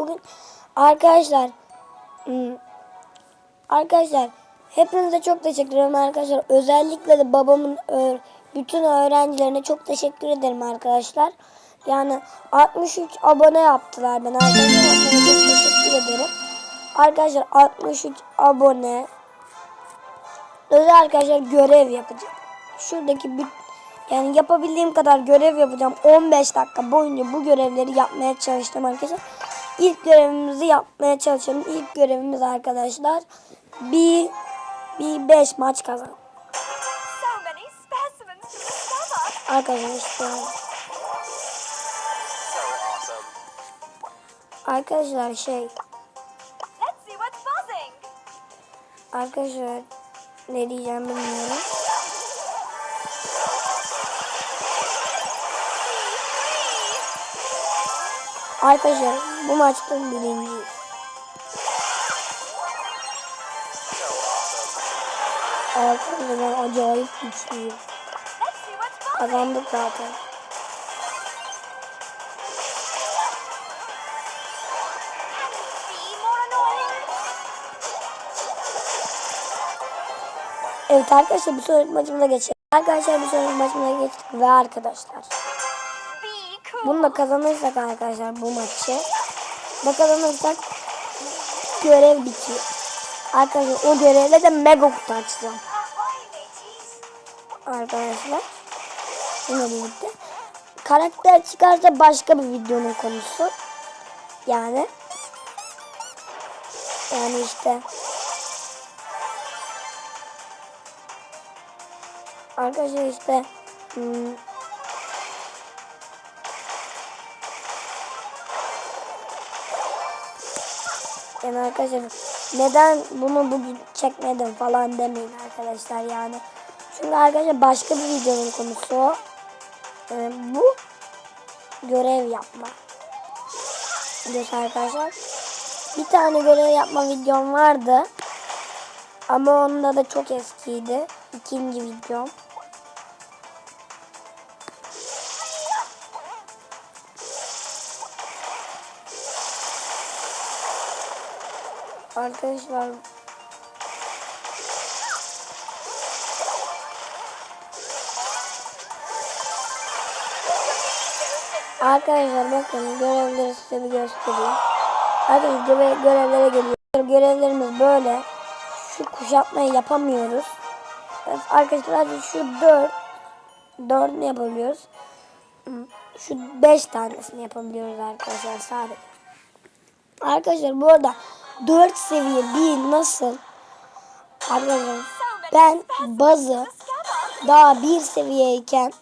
bugün arkadaşlar hmm, arkadaşlar hepinize çok teşekkür ederim arkadaşlar. Özellikle de babamın bütün öğrencilerine çok teşekkür ederim arkadaşlar. Yani 63 abone yaptılar ben arkadaşlar. Çok teşekkür ederim. Arkadaşlar 63 abone. Özel arkadaşlar görev yapacağım. Şuradaki bir yani yapabildiğim kadar görev yapacağım. 15 dakika boyunca bu görevleri yapmaya çalıştım arkadaşlar. İlk görevimizi yapmaya çalışalım. İlk görevimiz arkadaşlar bir bir 5 maç kazan. Arkadaşlar arkadaşlar şey arkadaşlar ne diyeceğim bilmiyorum. Arkadaşlar bu maçta birinciyiz. Arkadaşlar ben acayip güçlüyüm. Kazandık zaten. Evet arkadaşlar bir sonraki maçımıza geçelim. Arkadaşlar bir sonraki maçımıza geçtik ve arkadaşlar. Bunu da kazanırsak arkadaşlar bu maçı. Da kazanırsak görev bitiyor. Arkadaşlar o görevle de mega kutu açacağım. Arkadaşlar. Yine birlikte. Karakter çıkarsa başka bir videonun konusu. Yani. Yani işte. Arkadaşlar işte. Hmm, Yani arkadaşlar neden bunu bugün çekmedim falan demeyin arkadaşlar yani. Çünkü arkadaşlar başka bir videonun konusu o. Ee, bu görev yapma. Videosu arkadaşlar. Bir tane görev yapma videom vardı. Ama onda da çok eskiydi. İkinci videom. Arkadaşlar Arkadaşlar bakın görevleri size bir göstereyim. Arkadaşlar göre görevlere geliyor. Görevlerimiz böyle. Şu kuşatmayı yapamıyoruz. Arkadaşlar hadi şu 4 4'ünü yapabiliyoruz. Hmm, Şu 5 tanesini yapabiliyoruz arkadaşlar sadece. Arkadaşlar bu arada 4 seviye bir nasıl? Arkadaşlar ben bazı daha bir seviyeyken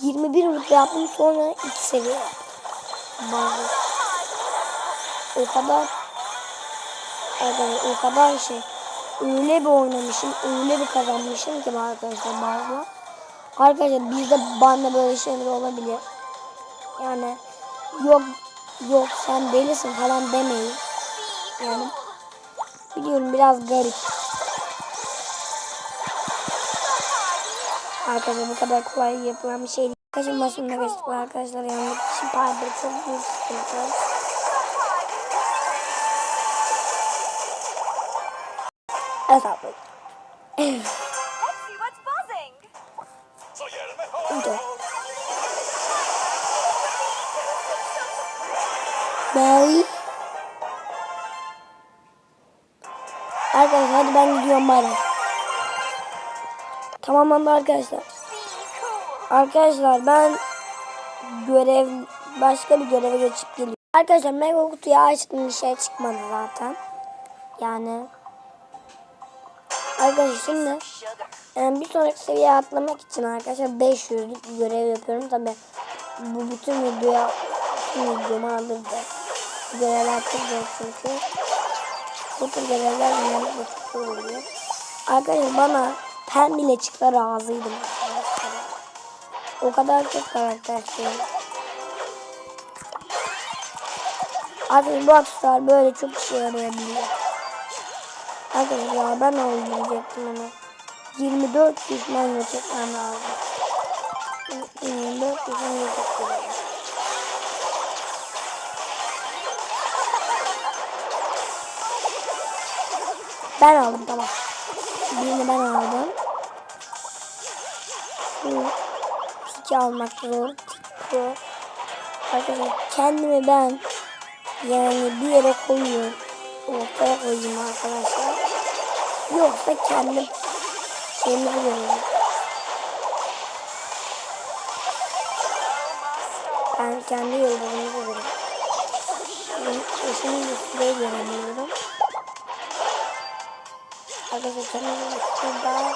21 rütbe yaptım sonra 2 seviye. Bazı. O kadar arkadaşlar o kadar şey öyle bir oynamışım öyle bir kazanmışım ki arkadaşlar bazı. Arkadaşlar bizde bana böyle şeyler olabilir. Yani yok yok sen delisin falan demeyin. Yani biliyorum biraz garip. Arkadaşlar bu kadar kolay yapılan bir şey değil. Arkadaşlar maçımda geçtik arkadaşlar yani pardon çok büyük sıkıntı. Let's ben gidiyorum bari. Tamam arkadaşlar. Be cool. Arkadaşlar ben görev başka bir göreve geçip geliyorum. Arkadaşlar mega kutuyu açtım bir şey çıkmadı zaten. Yani Arkadaşlar şimdi yani bir sonraki seviyeye atlamak için arkadaşlar 500'lük bir görev yapıyorum. Tabi bu bütün videoya bütün videomu alırdı. Görevler çünkü. Bu tür görevler genellikle çok zor oluyor. Arkadaşlar bana pen bile çıksa razıydım. O kadar çok karakter şey. Arkadaşlar bu aksesuar böyle çok işe yarayabiliyor. Arkadaşlar ben öldürecektim onu. 24 düşman geçirmem lazım. 24 düşman geçirmem Ben aldım tamam. Birini ben aldım. Şu piki almak zor. Bu. Arkadaşlar kendimi ben yani bir yere koyuyorum. Ortaya koyayım arkadaşlar. Yoksa kendim şeyimizi görüyorum. Ben kendi yollarımı görüyorum. Eşimin üstüne göremiyorum. Arkadaşlar şurada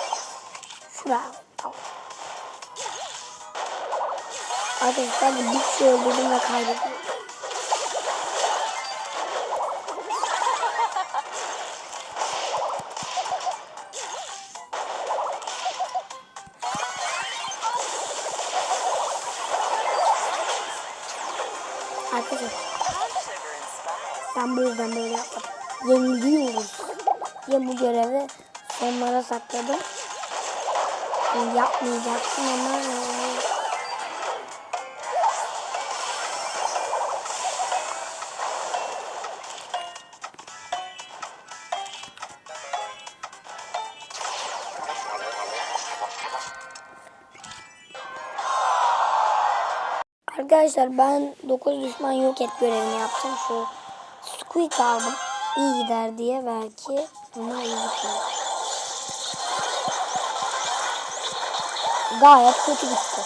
şurada. Tamam. Arkadaşlar bir şey öldürdüm ve kaybettim. Arkadaşlar ben bu yüzden böyle yapmadım. Yeniliyoruz. Ya bu görevi sonlara sakladım. Yapmayacaktım ama Arkadaşlar ben 9 düşman yok et görevini yaptım. Şu squid aldım. İyi gider diye belki iyi gitmedi. Gayet kötü gitti.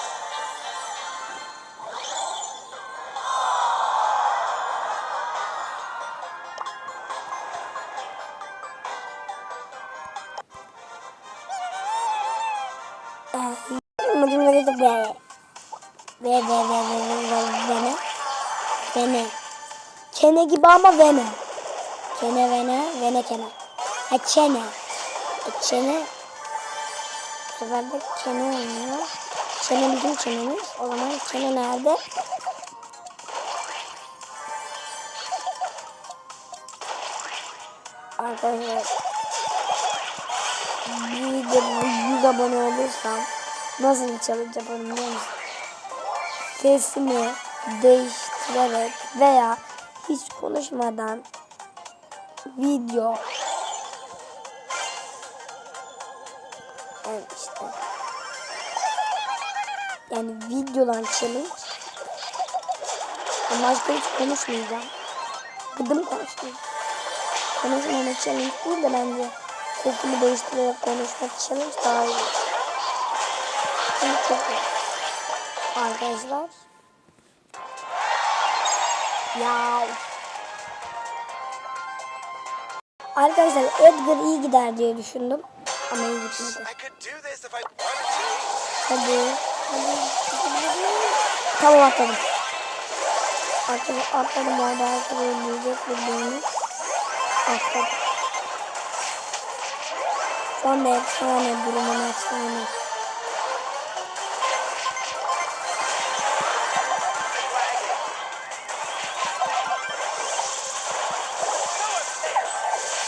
Ve ve ve ve ve ve vene. Vene. Kene gibi ama vene. Kene vene, vene kene. Ha çene. E, çene. Bu sefer de kene oynuyor. Çene bizim çenemiz. O zaman kene nerede? Arkadaşlar bir videoda 100 abone olursam nasıl bir challenge yaparım sesimi değiştirerek veya hiç konuşmadan video evet işte yani videodan challenge ama başka hiç konuşmayacağım gıdım konuşmayacağım konuşmama challenge değil de bence sesimi değiştirerek konuşmak challenge daha iyi Çünkü çok iyi arkadaşlar. Ya. Arkadaşlar Edgar iyi gider diye düşündüm. Ama iyi gitmedi. Hadi. Hadi. Tamam atladım. Arkadaşlar atladım. Arada herkes öldürecek bildiğini. Atladım. Şu anda efsane durumum efsane.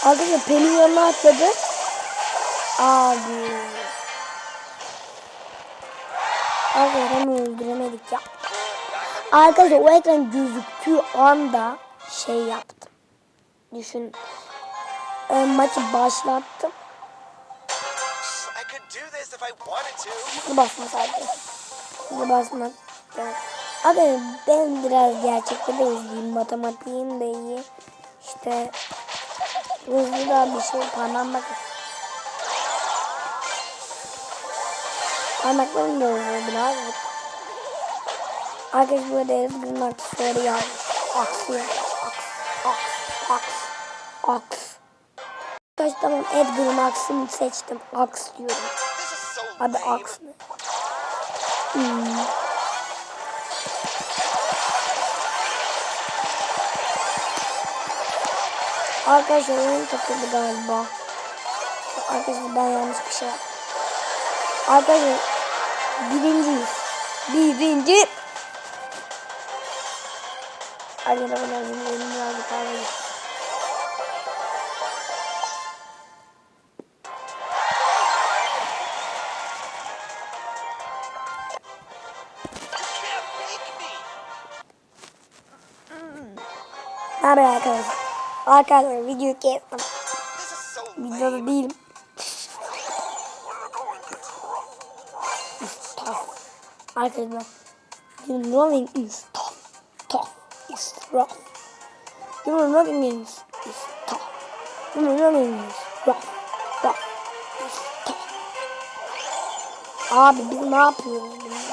Arkadaşlar Pelin yanına atladı. Abi. Arkadaşlar onu öldüremedik ya. Arkadaşlar o ekran gözüktüğü anda şey yaptım. Düşün. E, maçı başlattım. I could do this if I wanted to. Hızlı basma sadece. Hızlı basma. Yani. Abi ben biraz gerçekte de izleyeyim. Matematiğim de iyi. İşte hızlı da bir şey parmağım bakın. Parmaklarım da hızlı birazcık. Arkadaş burada Ezgi'nin aksesuarı yazmış. Yazmış. Aks. Aks. Aks. Aks. Arkadaş tamam Edgar'ın aksını seçtim. Aks diyorum. Abi aks ne? Hmm. Arkadaşlar oyun takıldı galiba. Arkadaşlar ben yanlış bir şey yaptım. Arkadaşlar Birinciyiz. Birinci. Hadi ne var ne bana benim birazcık kahve Merhaba arkadaşlar. Arkadaşlar videoyu kestim. Videoda değilim. Arkadaşlar. Uh, Your running is tough. Tough is rough. Your running is, is tough. Your running is rough. Rough is tough. Abi biz ne yapıyoruz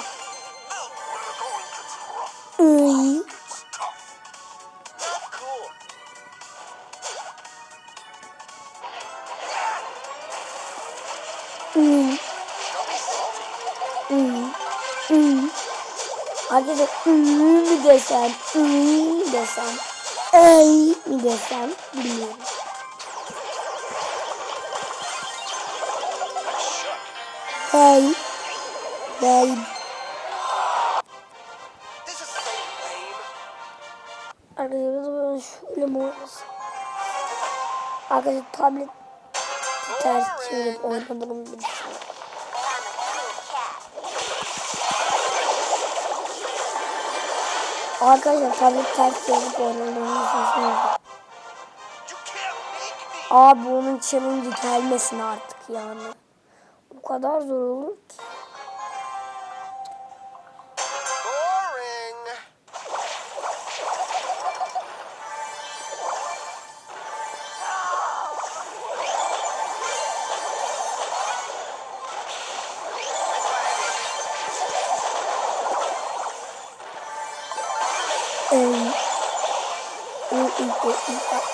sadece ıı mi desem, ıı mi desem, ey mi desem bilmiyorum. Hey, hey. Arkadaşlar şöyle mi oynasın? Arkadaşlar tablet ters çevirip oynamadım. Arkadaşlar tablet ters çevirip oynadığımı düşünsenize. You can't make me. Abi onun challenge gelmesin artık yani. O kadar zor olur ki.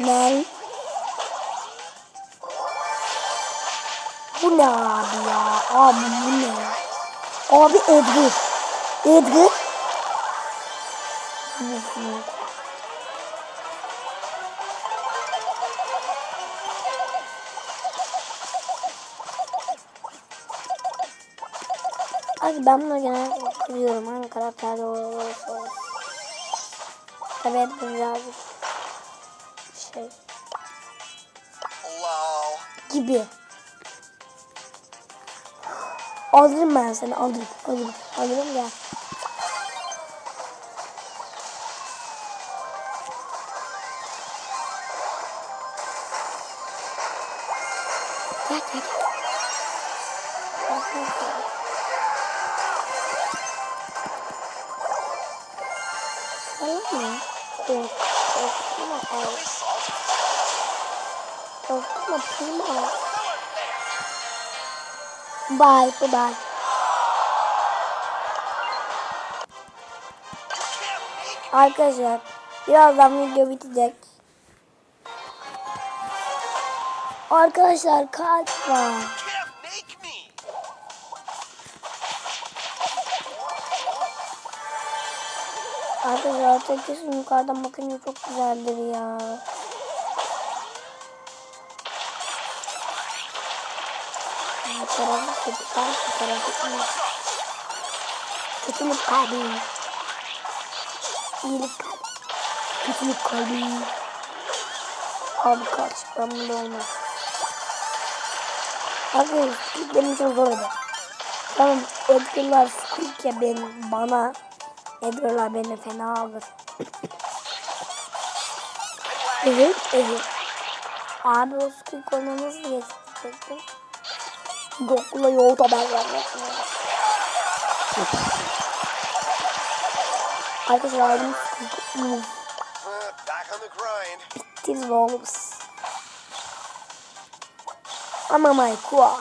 Ne? Bu ne abi ya? Abi bu ne? Abi Edgar. Edgar. Abi ben bunu genelde kırıyorum. Hangi karakterde olursa olsun. Tabii Edgar birazcık şey Lol. gibi. Alırım ben seni alırım alırım alırım. Gel Korkma prima. Bye bye bye. Me. Arkadaşlar birazdan video bitecek. Arkadaşlar kalp var. Arkadaşlar tek yukarıdan bakınca çok güzeldir ya. Kötü kalp, bu tarafı iyi. Kötülük kalbi. İyilik kalbi. Kötülük kalbi. Abi kaç, ben böyle olmaz. Arkadaşlar Squid benim için zor eder. Tamam Edgar'lar Squid ya benim, bana. Edgar'lar beni fena alır. evet, evet. Abi o Squid onu nasıl geçecektim? Yokla yolda ben Arkadaşlar ayrımız Bittiniz oğlum? Ama my kua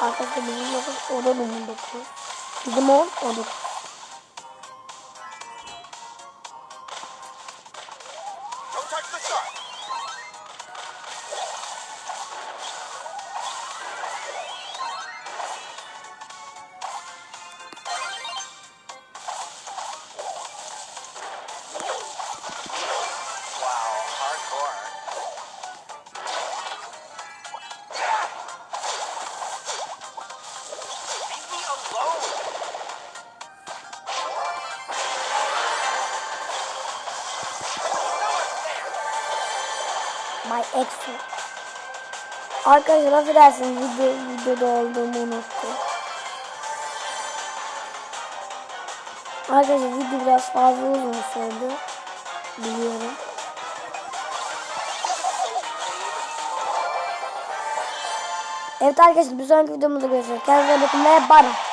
Arkadaşlar bizim odamın odası Bizim oğlum odası My ex. Arkadaşlar affedersiniz video, videoda olduğumu unuttum. Arkadaşlar video biraz fazla uzun sürdü. Biliyorum. Evet arkadaşlar bir sonraki videomuzda görüşürüz. Kendinize bakın ve bay bay.